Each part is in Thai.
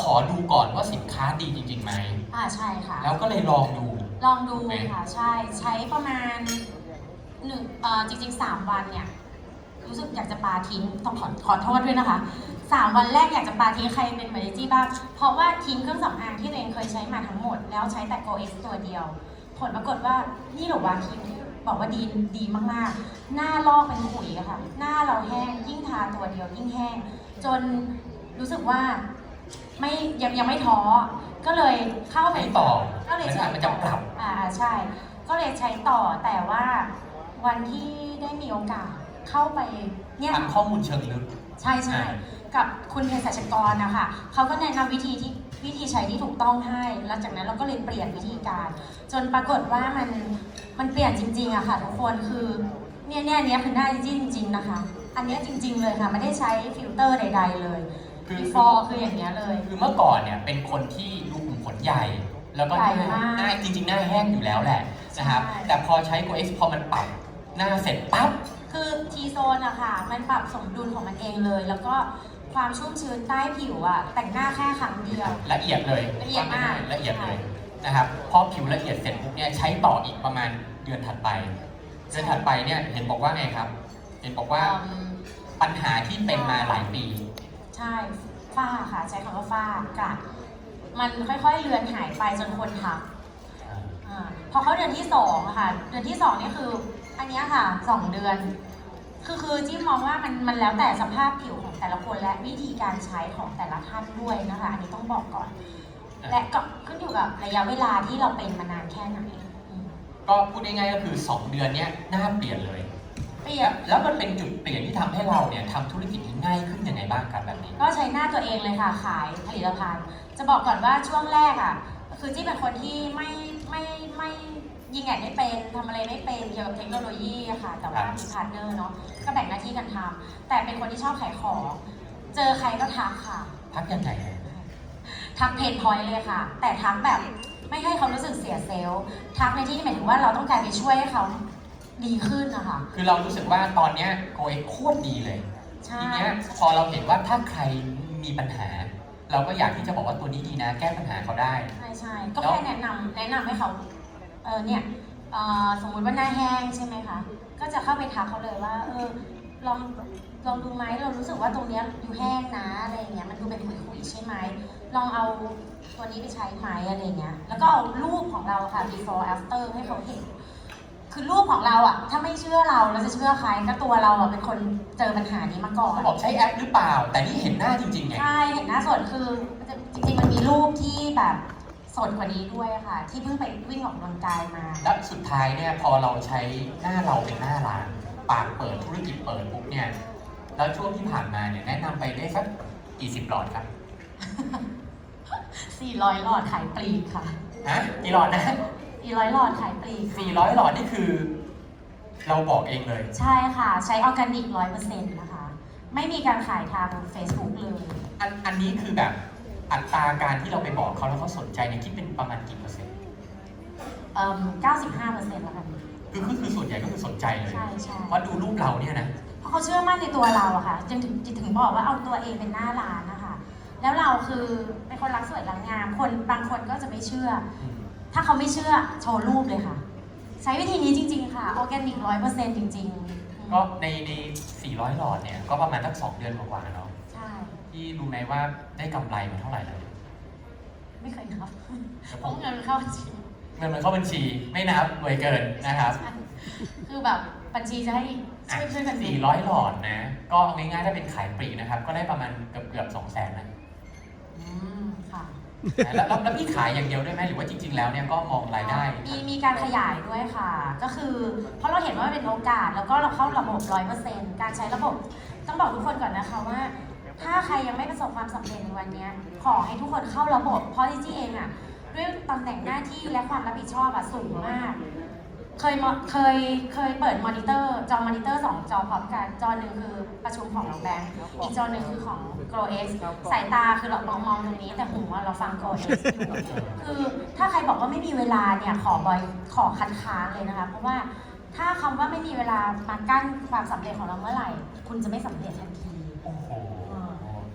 ขอดูก่อนว่าสินค้าดีจริงๆไหม อ่าใช่ค่ะ แล้วก็เลยลองดู ลองดูถูกไหมค่ะ ใช่ใช้ประมาณหนึ่งเอ่อจริงๆ3วันเนี่ย รู้สึกอยากจะปาทิ้งต้องขอขอโทษด้วยนะคะ3วันแรกอยากจะปาทิ้งใครเป็นเหมือนจี้บ้าง เพราะว่าทิ้งเครื่องสำอางที่ตัวเองเคยใช้มาทั้งหมด แล้วใช้แต่ Go X ตัวเดียว ผลปรากฏว่านี่เหรอวะครีมที่บอกว่าดีดีมากๆ หน้าลอกเป็นขุยอะค่ะ หน้าเราแห้งยิ่งทาตัวเดียวยิ่งแห้ง จนรู้สึกว่า ไม่ยังยังไม่ท้อก็เลยเข้าไปใช้ต่อก็เลยใช้มันจะปรับอ่าใช่ ก็เลยใช้ต่อแต่ว่าวันที่ได้มีโอกาสเข้าไปเนี่ยทำข้อมูลเชิงลึกใช่ใช่อ่ากับคุณเภสัชกรนะคะเขาก็แนะนำวิธีที่วิธีใช้ที่ถูกต้องให้แล้วจากนั้นเราก็เลยเปลี่ยนวิธีการ จนปรากฏว่ามันมันเปลี่ยนจริงๆอะค่ะทุกคนคือเนี่ยเนี่ยเนี้ยคือหน้าจริงจริงๆนะคะ อันเนี้ยจริง ๆเลยค่ะไม่ได้ใช้ฟิลเตอร์ใด ๆ เลย คือ before คืออย่างเงี้ยเลย คือเมื่อก่อนเนี่ยเป็นคนที่รูขุมขนใหญ่ แล้วก็หน้าใหญ่มากหน้าจริงๆ หน้าแห้งอยู่แล้วแหละนะครับ ใช่ แต่พอใช้ Go X พอมันปรับหน้าเสร็จปั๊บ คือทีโซนอะค่ะ มันปรับสมดุลของมันเองเลย แล้วก็ความชุ่มชื้นใต้ผิวอะแต่งหน้าแค่ครั้งเดียว ละเอียดเลยละเอียดมาก ละเอียดเลยนะครับพอผิวละเอียดเสร็จปุ๊บเนี่ยใช้ต่ออีกประมาณเดือนถัดไป เดือนถัดไปเนี่ยเห็นบอกว่าไงครับ เห็นบอกว่าอืมปัญหาที่เป็นมาหลายปี ใช่ฝ้าค่ะ ใช้คำว่าฝ้ากระมันค่อยๆเลือนหายไปจนคนทักอาพอเขาเดือนที่สองอะค่ะ เดือนที่สองนี่คือ อันเนี้ยค่ะสองเดือน คือคือจิ้มมองว่ามันมันแล้วแต่สภาพผิวของแต่ละคนและวิธีการใช้ของแต่ละท่านด้วยนะคะ อันนี้ต้องบอกก่อน และก็ขึ้นอยู่กับระยะเวลาที่เราเป็นมานานแค่ไหนอืมก็พูดง่ายๆก็คือ 2 เดือนเนี้ยหน้าเปลี่ยนเลยเปลี่ยน แล้วมันเป็นจุดเปลี่ยนที่ทำให้เราเนี่ยทำธุรกิจนี้ง่ายขึ้นยังไงบ้างครับแบบนี้ ก็ใช้หน้าตัวเองเลยค่ะขายผลิตภัณฑ์ จะบอกก่อนว่าช่วงแรกอะคือจี้เป็นคนที่ไม่ไม่ไม่ยิงแอดไม่เป็นทำอะไรไม่เป็นเกี่ยวกับเทคโนโลยีอะค่ะ แต่ว่าครับมีพาร์ทเนอร์เนาะก็แบ่งหน้าที่กันทำแต่เป็นคนที่ชอบขายของ เจอใครก็ทักค่ะ พักยังไงอะทักเพนพอยต์เลยค่ะ แต่ทักแบบไม่ให้เขารู้สึกเสียเซลล์ทักในที่หมายถึงว่าเราต้องการไปช่วยให้เขา ดีขึ้นนะคะ คือเรารู้สึกว่าตอนเนี้ยโกเอ็กโคตรดีเลยใช่ ทีเนี้ยพอเราเห็นว่าถ้าใครมีปัญหา เราก็อยากที่จะบอกว่าตัวนี้ดีนะ แก้ปัญหาเขาได้ ใช่ใช่ก็แค่แนะนำแนะนำให้เขาเออเนี่ยเอ่อสมมุติว่าหน้าแห้งใช่ไหมคะ ก็จะเข้าไปทักเขาเลยว่าเออลองลองดูไหมเรารู้สึกว่าตรงเนี้ยอยู่แห้งนะอะไรอย่างเงี้ยมันดูเป็นขุยๆใช่ไหมลองเอาตัวนี้ไปใช้ไหมอะไรอย่างเงี้ยแล้วก็เอารูปของเราค่ะ before after ให้เขาเห็น คือรูปของเราอะถ้าไม่เชื่อเราเราจะเชื่อใครก็ตัวเราอะเป็นคนเจอปัญหานี้มาก่อนเขาบอกใช้แอปหรือเปล่า แต่นี่เห็นหน้าจริงๆไง ใช่เห็นหน้าสดคือมันจะจริงๆมันมีรูปที่แบบสดกว่านี้ด้วยค่ะ ที่เพิ่งไปวิ่งออกกำลังกายมา แล้วสุดท้ายเนี่ยพอเราใช้หน้าเราเป็นหน้าร้านปากเปิดธุรกิจเปิดปุ๊บเนี่ยแล้วช่วงที่ผ่านมาเนี่ยแนะนำไปได้สักกี่สิบหลอดครับ400หลอดขายปลีกค่ะฮะกี่หลอดนะ 400 หลอดขายปลีกค่ะสี่ร้อยหลอดนี่คือ เราบอกเองเลย ใช่ค่ะใช้ออร์แกนิก 100%นะคะ ไม่มีการขายทาง Facebook เลย อันอันนี้คือแบบอัตราการที่เราไปบอกเขาแล้วเขาสนใจเนี่ยคิดเป็นประมาณกี่เปอร์เซ็นต์เอ่อ95%แล้วกันคือคือคือส่วนใหญ่ก็คือสนใจเลยใช่ใช่เพราะดูรูปเราเนี่ยนะเพราะเขาเชื่อมั่นในตัวเราอะค่ะจึงถึงจึงถึงบอกว่าเอาตัวเองเป็นหน้าร้านนะคะ แล้วเราคือเป็นคนรักสวยรักงาม คนบางคนก็จะไม่เชื่อ ถ้าเขาไม่เชื่อโชว์รูปเลยค่ะ ใช้วิธีนี้จริง ๆ ค่ะออร์แกนิกร้อยเปอร์เซ็นต์จริง ๆ ก็ในใน 400 หลอดเนี่ย ก็ประมาณสัก2เดือนกว่าๆเนาะใช่ ที่รู้ไหมว่าได้กำไรมาเท่าไหร่แล้วไม่เคยนับเดี๋ยวเพผราะมเงินเข้าบัญชีเงินมันเข้าบัญชีไม่นับรวยเกินนะครับใช่คือแบบบัญชีจะให้ช่วยช่วยกันดู400หลอดนะ ก็ง่ายๆถ้าเป็นขายปลีกนะครับ ก็ได้ประมาณเกือบเกือบ2 0 0 0 0นะอืมค่ะ แล้วแล้วแล้วพี่ขายอย่างเดียวได้ไหมหรือว่าจริง ๆ แล้วเนี่ยก็มองรายได้ มีมีการขยายด้วยค่ะ ก็คือเพราะเราเห็นว่ามันเป็นโอกาส แล้วก็เราเข้าระบบร้อยเปอร์เซ็นต์การใช้ระบบ ต้องบอกทุกคนก่อนนะคะว่า ถ้าใครยังไม่ประสบความสำเร็จในวันเนี้ยขอให้ทุกคนเข้าระบบ เพราะจริงๆเองอะด้วยตำแหน่งหน้าที่และความรับผิดชอบอะสูงมาก เคยมอเคยเคยเปิดมอนิเตอร์จอมอนิเตอร์สองจอพร้อมกัน จอหนึ่งคือประชุมของน้องแบงค์อีกจอหนึ่งคือของ Grow X สายตาคือเรามองมองตรงนี้ แต่หูอะเราฟัง Grow X อยู่คือถ้าใครบอกว่าไม่มีเวลาเนี่ยขอบอยขอคัดค้านเลยนะคะ เพราะว่าถ้าคำว่าไม่มีเวลามากั้นความสำเร็จของเราเมื่อไหร่ คุณจะไม่สำเร็จทันทีโอ้โห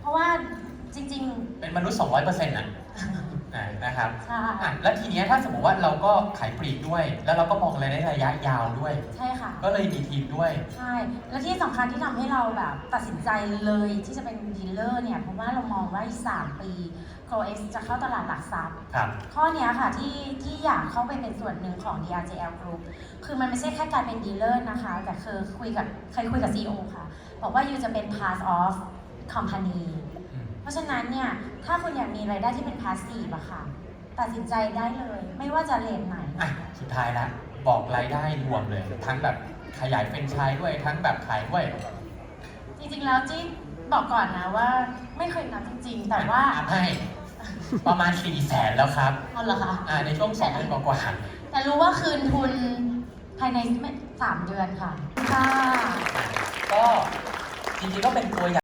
เพราะว่าจริงเป็นมนุษย์200%นะ อ่านะครับๆใช่อะแล้วทีเนี้ยถ้าสมมติว่าเราก็ขายปลีกด้วย แล้วเราก็มองอะไรในระยะยาวด้วย ใช่ค่ะ ก็เลยมีทีมด้วย ใช่ แล้วที่สำคัญที่ทำให้เราแบบตัดสินใจเลยที่จะเป็นดีลเลอร์เนี่ย เพราะว่าเรามองว่าอีก 3 ปี CoX จะเข้าตลาดหลักทรัพย์ ครับ ข้อเนี้ยค่ะที่ที่อยากเข้าไปเป็นส่วนหนึ่งของ DRJL Group คือมันไม่ใช่แค่การเป็นดีลเลอร์นะคะ แต่คือคุยกับเคยคุยกับ CEO ค่ะ บอกว่ายูจะเป็น part of company อืม เพราะฉะนั้นเนี่ยถ้าคุณอยากมีรายได้ที่เป็น passive อะค่ะ ตัดสินใจได้เลย ไม่ว่าจะเลนไหน อะสุดท้ายแล้วบอกรายได้รวมเลย ทั้งแบบขยายเป็นไชายด้วยทั้งแบบขายด้วย จริงๆแล้วจี้บอกก่อนนะว่า ไม่เคยนับจริงๆ แต่ว่าอะให้ประมาณ4ี่แสนแล้วครับเอาเหรอคะอ่าในช่วงสองเดือนกว่าแต่รู้ว่าคืนทุนภายในไม่สามเดือนค่ะค่ะ ๆก็จริงๆก็เป็นตัวอย่าง